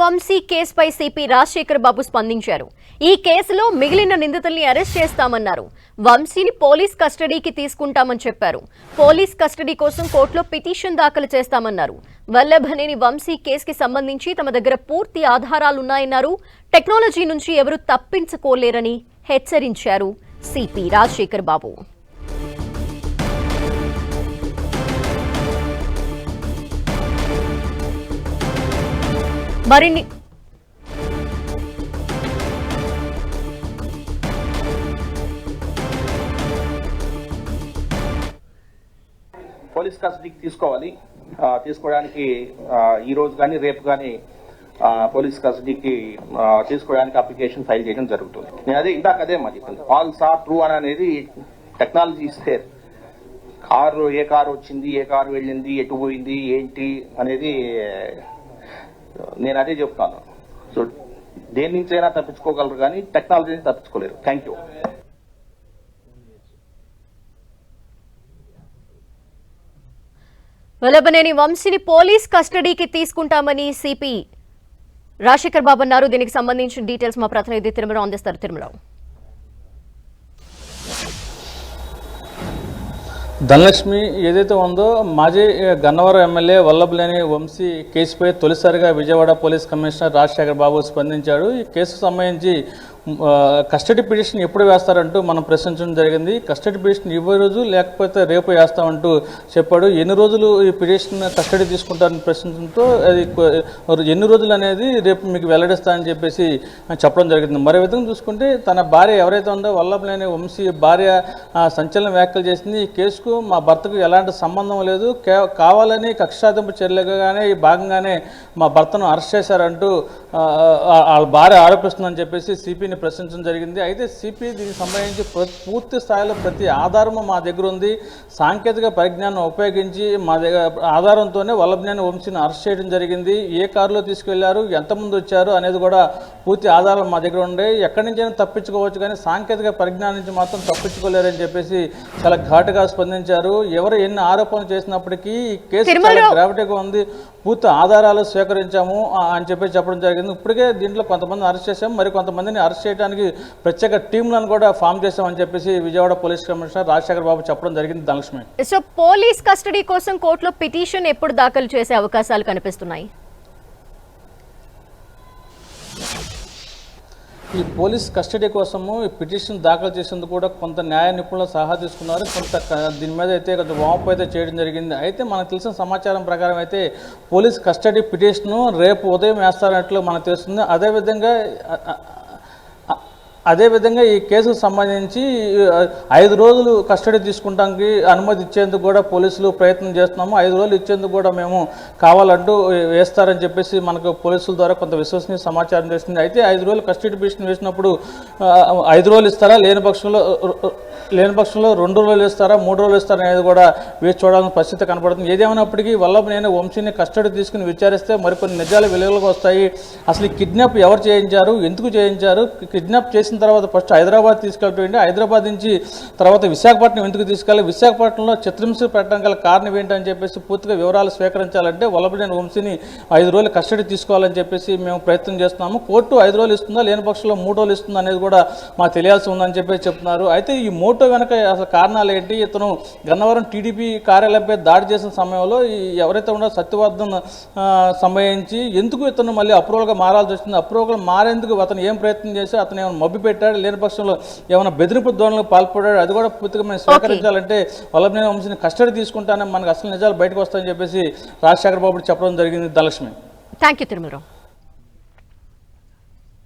వంశీ కేసుపై సిపి రాజశేఖర్ బాబు స్పందించారు. ఈ కేసులో మిగిలిన నిందితుల్ని అరెస్ట్ చేస్తామన్నారు. వంశీని పోలీస్ కస్టడీకి తీసుకుంటామని చెప్పారు. పోలీస్ కస్టడీ కోసం కోర్టులో పిటిషన్ దాఖలు చేస్తామన్నారు. వల్లభనేని వంశీ కేసుకి సంబంధించి తమ దగ్గర పూర్తి ఆధారాలున్నాయన్నారు. టెక్నాలజీ నుంచి ఎవరు తప్పించుకోలేరని హెచ్చరించారు సిపి రాజశేఖర్ బాబు. మరిన్ని పోలీస్ కస్టడీకి తీసుకోవాలి. తీసుకోవడానికి ఈ రోజు కానీ రేపు కానీ పోలీస్ కస్టడీకి తీసుకోవడానికి అప్లికేషన్ ఫైల్ చేయడం జరుగుతుంది. నేను అదే ఇందాక అదే మా చెప్పింది ఆల్స్ ఆర్ ట్రూ అని అనేది టెక్నాలజీ ఇస్తే కారు ఏ కారు వచ్చింది ఏ కారు వెళ్ళింది ఎటు పోయింది ఏంటి అనేది నేను అదే చెప్తాను. సో దేని నుంచి అయినా తప్పించుకోగలరు కానీ టెక్నాలజీ నుంచి తప్పించుకోలేరు. థ్యాంక్ యూ వెలబనేని వంశీని పోలీస్ కస్టడీకి తీసుకుంటామని సిపి రాజశేఖర్ బాబు అన్నారు. దీనికి సంబంధించిన డీటెయిల్స్ మా ప్రతినిధి తిరుమల అందిస్తారు. తిరుమల. ధనలక్ష్మి ఏదైతే ఉందో మాజీ గన్నవరం ఎమ్మెల్యే వల్లభలేని వంశీ కేసుపై తొలిసారిగా విజయవాడ పోలీస్ కమిషనర్ రాజశేఖర్ బాబు స్పందించాడు. ఈ కేసుకు సంబంధించి కస్టడీ పిటిషన్ ఎప్పుడు వేస్తారంటూ మనం ప్రశ్నించడం జరిగింది. కస్టడీ పిటిషన్ ఇవ్వ రోజు లేకపోతే రేపు వేస్తామంటూ చెప్పాడు. ఎన్ని రోజులు ఈ పిటిషన్ కస్టడీ తీసుకుంటారని ప్రశ్నించడంతో అది ఎన్ని రోజులు అనేది రేపు మీకు వెల్లడిస్తానని చెప్పేసి చెప్పడం జరిగింది. మరో విధంగా చూసుకుంటే తన భార్య ఎవరైతే ఉందో వల్లభలేని వంశీ భార్య సంచలన వ్యాఖ్యలు చేసింది. ఈ కేసుకు మా భర్తకు ఎలాంటి సంబంధం లేదు. కే- కావాలని కక్షాదింపు చర్యలుగానే ఈ భాగంగానే మా భర్తను అరెస్ట్ చేశారంటూ వాళ్ళ భార్య ఆరోపిస్తుందని చెప్పేసి సిపిని ప్రశ్నించడం జరిగింది. అయితే సిపి దీనికి సంబంధించి ప్ర- పూర్తి స్థాయిలో ప్రతి ఆధారము మా దగ్గర ఉంది. సాంకేతిక పరిజ్ఞానం ఉపయోగించి మా దగ్గర ఆధారంతోనే వల్లభనేని వంశీని అరెస్ట్ చేయడం జరిగింది. ఏ కారులో తీసుకెళ్ళారు? ఎంతమంది వచ్చారు? అనేది కూడా పూర్తి ఆధారాలు మా దగ్గర ఉండే. ఎక్కడి నుంచైనా తప్పించుకోవచ్చు కానీ సాంకేతిక పరిజ్ఞానం నుంచి మాత్రం తప్పించుకోలేరని చెప్పేసి చాలా ఘాటుగా స్పందించారు. ఎవరు ఎన్ని ఆరోపణలు చేసినప్పటికీ ఈ కేసు చాలా గ్రావిటీగా ఉంది. పూర్తి ఆధారాలు స్వీకరించాము అని చెప్పి చెప్పడం జరిగింది. ఇప్పటికే దీంట్లో కొంతమంది అరెస్ట్ చేశాం. మరి కొంతమందిని అరెస్ట్ చేయడానికి ప్రత్యేక టీంలను కూడా ఫామ్ చేశామని చెప్పేసి విజయవాడ పోలీస్ కమిషనర్ రాజశేఖర్ బాబు చెప్పడం జరిగింది ధనలక్ష్మి. సో పోలీస్ కస్టడీ కోసం కోర్టులో పిటిషన్ ఎప్పుడు దాఖలు చేసే అవకాశాలు కనిపిస్తున్నాయి? ఈ పోలీస్ కస్టడీ కోసము ఈ పిటిషన్ దాఖలు చేసేందుకు కూడా కొంత న్యాయ నిపుణుల సలహా తీసుకున్నారు. కొంత దీని మీద అయితే కొంత వామపు అయితే చేయడం జరిగింది. అయితే మనకు తెలిసిన సమాచారం ప్రకారం అయితే పోలీస్ కస్టడీ పిటిషను రేపు ఉదయం వేస్తారన్నట్లు మనకు తెలుస్తుంది. అదేవిధంగా అదేవిధంగా ఈ కేసుకు సంబంధించి ఐదు రోజులు కస్టడీ తీసుకుంటానికి అనుమతి ఇచ్చేందుకు కూడా పోలీసులు ప్రయత్నం చేస్తున్నాము. ఐదు రోజులు ఇచ్చేందుకు కూడా మేము కావాలంటూ వేస్తారని చెప్పేసి మనకు పోలీసుల ద్వారా కొంత విశ్వసనీయ సమాచారం చేస్తుంది అయితే ఐదు రోజులు కస్టడీ పిటిషన్ వేసినప్పుడు ఐదు రోజులు ఇస్తారా? లేని పక్షంలో లేని పక్షంలో రెండు రోజులు ఇస్తారా మూడు రోజులు ఇస్తారా అనేది కూడా వేచి చూడాల్సిన పరిస్థితి కనపడుతుంది. ఏదేమైనప్పటికీ వల్ల నేను వంశీని కస్టడీ తీసుకుని విచారిస్తే మరికొన్ని నిజాలు వెలుగులోకి వస్తాయి. అసలు ఈ కిడ్నాప్ ఎవరు చేయించారు? ఎందుకు చేయించారు? కిడ్నాప్ చేసిన తర్వాత ఫస్ట్ హైదరాబాద్ తీసుకెళ్ళండి హైదరాబాద్ నుంచి తర్వాత విశాఖపట్నం ఎందుకు తీసుకెళ్ళి విశాఖపట్నంలో చిత్రంశ పెట్టడం గల కారణం ఏంటని చెప్పేసి పూర్తిగా వివరాలు స్వీకరించాలంటే వల్లభనేని వంశీని ఐదు రోజులు కస్టడీ తీసుకోవాలని చెప్పేసి మేము ప్రయత్నం చేస్తున్నాము. కోర్టు ఐదు రోజులు ఇస్తుందా? లేని పక్షంలో మూడు రోజులు ఇస్తుందా అనేది కూడా మాకు తెలియాల్సి ఉందని చెప్పేసి చెప్తున్నారు. అయితే ఈ మోటో వెనక అసలు కారణాలు ఏంటి? ఇతను గన్నవరం టీడీపీ కార్యాలయంపై దాడి చేసిన సమయంలో ఎవరైతే ఉన్నారో సత్యవర్ధన్ సంభవించి ఎందుకు ఇతను మళ్ళీ అప్రూవల్గా మారాల్సి వచ్చింది? అప్రూవల్ మారేందుకు అతను ఏం ప్రయత్నం చేసి అతను ఏమైనా మబ్బి పెట్టాడు లేని పక్షంలో ఏమైనా బెదిరింపు ధోరణులకు పాల్పడాడు అది కూడా పూర్తిగా మేము స్వీకరించాలంటే వల్లభనేని వంశీని కస్టడీ తీసుకుంటానని మనకు అసలు నిజాలు బయటకు వస్తాయని చెప్పేసి రాజశేఖర బాబు చెప్పడం జరిగింది ధనలక్ష్మి. Thank you Tirumalarao